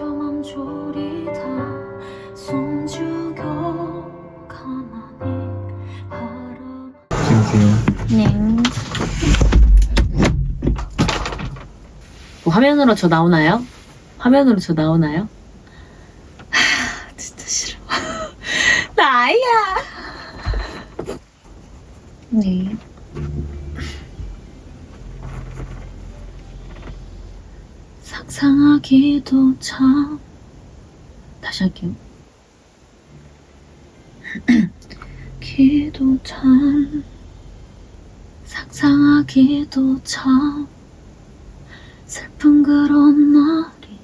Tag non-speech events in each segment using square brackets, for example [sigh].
맘 졸이다 숨죽여 가만히 바람. 네. 뭐 화면으로 저 나오나요? 화면으로 저 나오나요? 하, 진짜 싫어. [laughs] 나야. 네. 상상하기도 참. 다시 할게요. [clears throat] 기도 참. 상상하기도 참 슬픈 그런 날이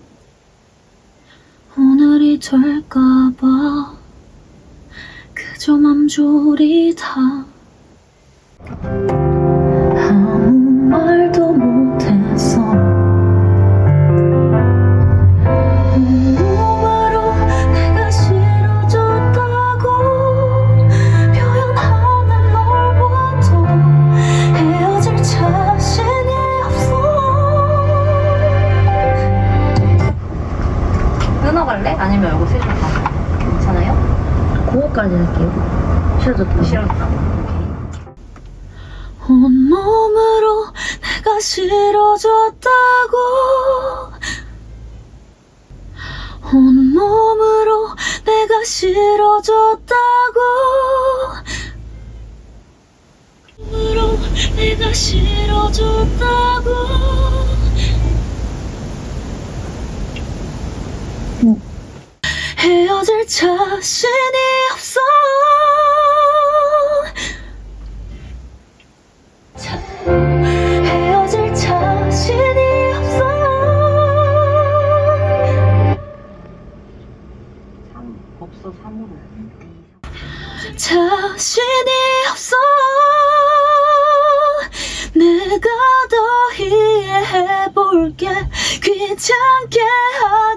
오늘이 될까봐 그저 맘 졸이다 온몸으로 내가 싫어졌다고. 온몸으로 내가 싫어졌다고. 온몸으로 내가 싫어졌다고. 헤어질 자신이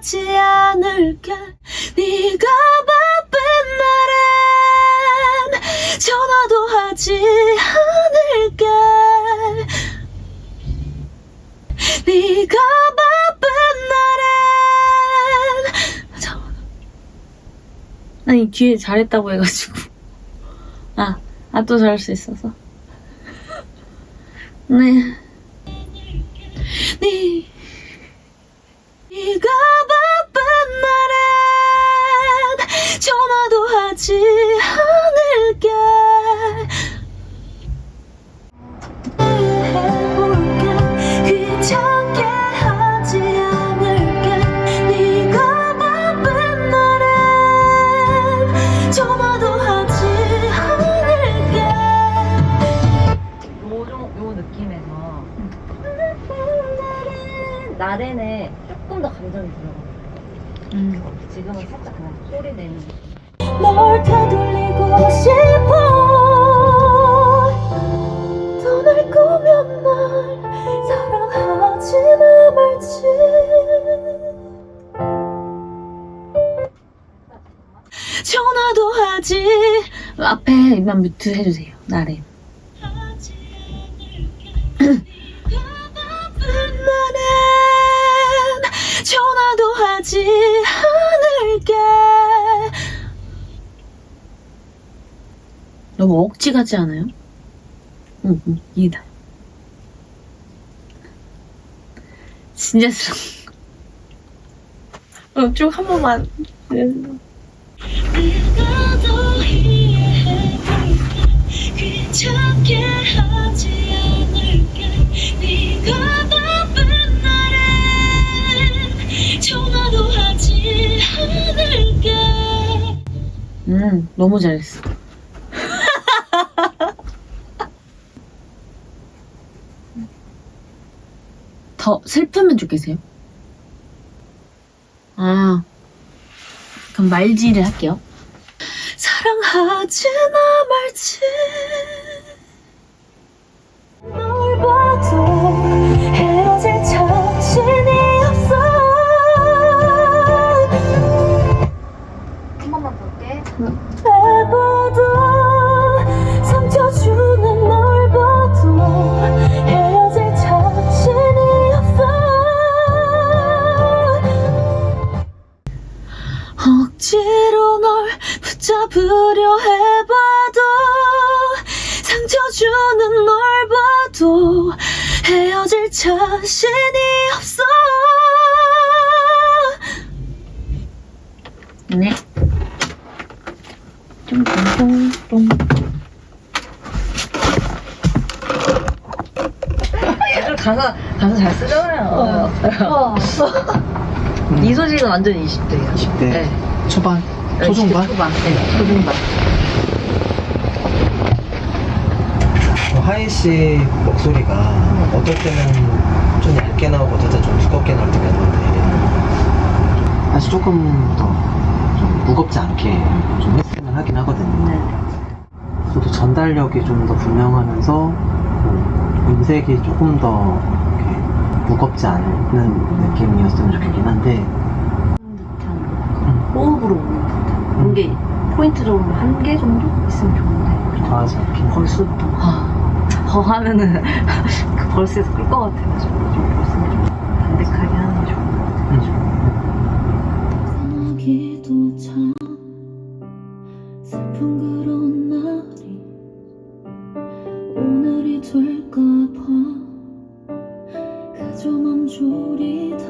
하지 않을게. 네가 바쁜 날엔 전화도 하지 않을게. 네가 바쁜 날엔. 아니 뒤에 잘했다고 해가지고. 아, 아 또 잘할 수 있어서. 네. 네. 네가 날엔 전화도 하지 않을게. 해볼게. 귀찮게 하지 않을게. 네가 바쁜 날엔 전화도 하지 않을게. 요정 요 느낌에서 나른에 조금 더 감정이 들어가. 음. 지금은 살짝 그냥 소리 내는. 널 되돌리고 싶어 떠날 거면 날 사랑하지나 말지 전화도 하지 앞에 입만 뮤트 해주세요 나래 [clears throat] 전화도 하지 너무 억지 같지 않아요? 응, 응, 이해다. 진짜 싫어. 어, 쭉한 번만. 내가 더 이해해볼게 귀찮게 하지 않을게 네가 바쁜 날엔 전화도 하지 않을게 음, 너무 잘했어. 더 슬프면 좋겠어요? 아, 그럼 말지를 할게요. 사랑하지나 말지 상처 주는 널 봐도 헤어질 자신이 없어 네. 쫑쫑쫑쫑. 가사 가사 잘 쓰잖아요. 이소지는 완전 20대예요. 20대 네. 초반? 초중반? 초반. 네, 초중반. 어, 하이 씨 목소리가 어떨 때는 좀 얇게 나오고 어떨 때좀 두껍게 나올 때가 있는데. 사실 조금 더 좀 무겁지 않게 좀 했으면 하긴 하거든요. 네. 저도 전달력이 좀 더 분명하면서 뭐 음색이 조금 더 이렇게 무겁지 않은 느낌이었으면 좋겠긴 한데. 듯한 호흡으로 오는 듯한 이게 포인트적으로 한 개 정도 있으면 좋은데. 과하지 않게 벌써부터 허 하면은 [laughs] 그 벌스에서 끌 것 같아가지고 좀 벌스는 좀 담백하게 하는 게 좋은 것 같아요. 참 슬픈 그런 날이 오늘이 될까봐 그저 맘 졸이다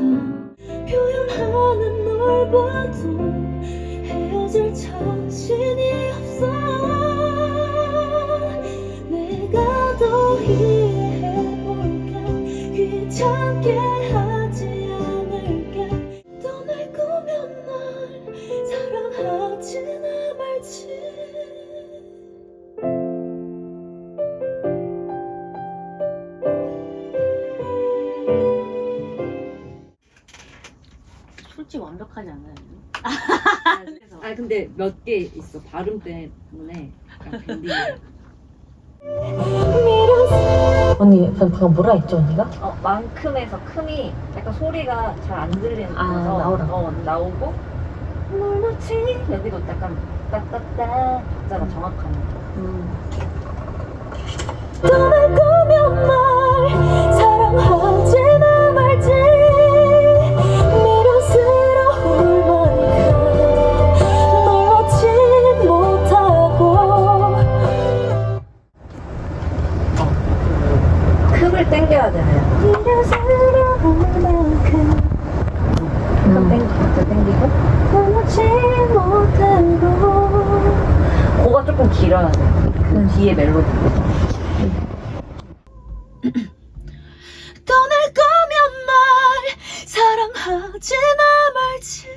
완벽하지 않아요? 아 근데 몇 개 있어 발음 때문에 약간 밴딩. 언니 방금 뭐라 했죠 언니가? 어 만큼에서 큼이 약간 소리가 잘 안 들리는 아, 데서 나오라고? 어 나오고 뭘 놓지 여기도 약간 따따따 박자가 정확한 떠날 박자 땡기고 널 놓지 못하고 코가 조금 길어야 돼. 그 뒤에 멜로디. 떠날 거면 날 사랑하지나 말지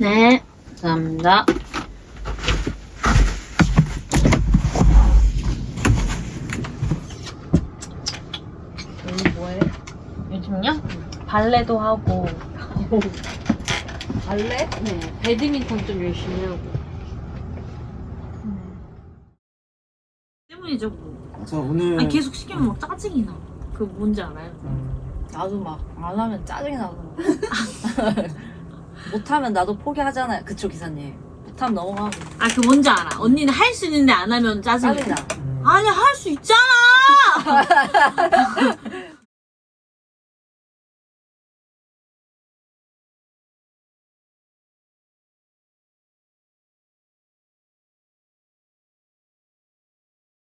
네. 감사합니다. 여기 뭐해? 요즘요? 발레도 하고 [laughs] 발레? 네 배드민턴 좀 열심히 하고 때문이죠 뭐. 저 오늘 아니 계속 시키면 막 짜증이 나. 그 뭔지 알아요? 나도 막 안 하면 짜증이 나고 [laughs] 못하면 나도 포기하잖아요. 그쵸 기사님. 못하면 넘어가고 아 그 뭔지 알아. 언니는 할 수 있는데 안 하면 짜증이 짜증이 나. 음, 아니 할 수 있잖아. [laughs]